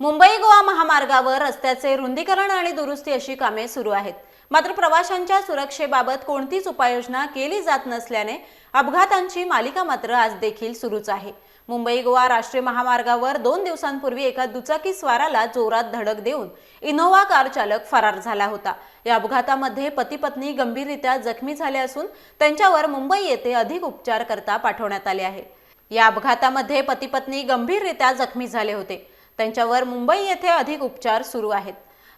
मुंबई गोवा महामार्गावर रस्त्याचे रुंदीकरण आणि दुरुस्ती अशी कामे सुरू आहेत. मात्र प्रवाशांच्या सुरक्षेबाबत कोणतीच उपाययोजना केली जात नसल्याने अपघातांची मालिका मात्र आज देखील सुरूच आहे. मुंबई गोवा राष्ट्रीय महामार्गावर दोन दिवसांपूर्वी एका दुचाकी स्वाराला जोरात धडक देऊन इनोव्हा कार चालक फरार झाला होता. या अपघातामध्ये पती पत्नी गंभीररित्या जखमी झाले असून त्यांच्यावर मुंबई येथे अधिक उपचार करता पाठवण्यात आले आहे या अपघातामध्ये पती पत्नी गंभीररित्या जखमी झाले होते. त्यांच्यावर मुंबई येथे अधिक उपचार सुरू आहेत.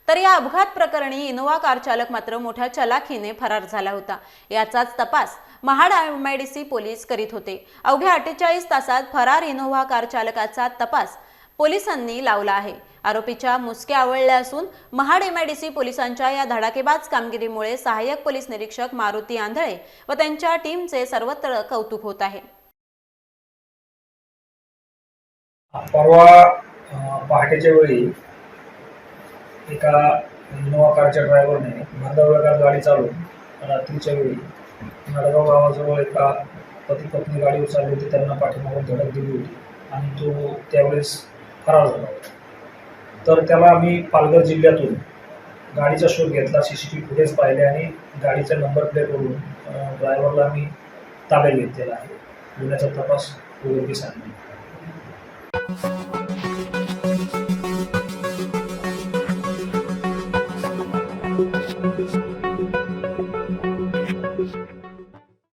तर या अपघात प्रकरणी इनोवा कार चालक मात्र मोठ्या चलाखीने फरार झाला होता. याचाच तपास महाड एमआयडीसी पोलीस करीत होते. अवघ्या अठ्ठेचाळीस तासात फरार इनोव्हा कार चालकाचा तपास पोलिसांनी लावला आहे. आरोपीच्या मुसक्या आवळल्या असून महाड एमआयडीसी पोलिसांच्या या धडाकेबाज कामगिरीमुळे सहाय्यक पोलीस निरीक्षक मारुती आंधळे व त्यांच्या टीमचे सर्वत्र कौतुक होत आहे. परवा पहाटेच्या वेळी एका इनोवा कारच्या ड्रायव्हरने भरधाव वेगात गाडी चालवून रात्रीच्या वेळी नडगाव गावाजवळ एका पती पत्नी गाडी उचलली होती. त्यांना पाठीमागून धडक दिली होती आणि तो त्यावेळेस फरार झाला होता. तर त्याला आम्ही पालघर जिल्ह्यातून गाडीचा शोध घेतला C C T V footage पाहिले आणि गाडीचा नंबर प्लेटवरून ड्रायव्हरला आम्ही ताब्यात घेतलेला आहे. गुन्ह्याचा तपास उघडकीस आणला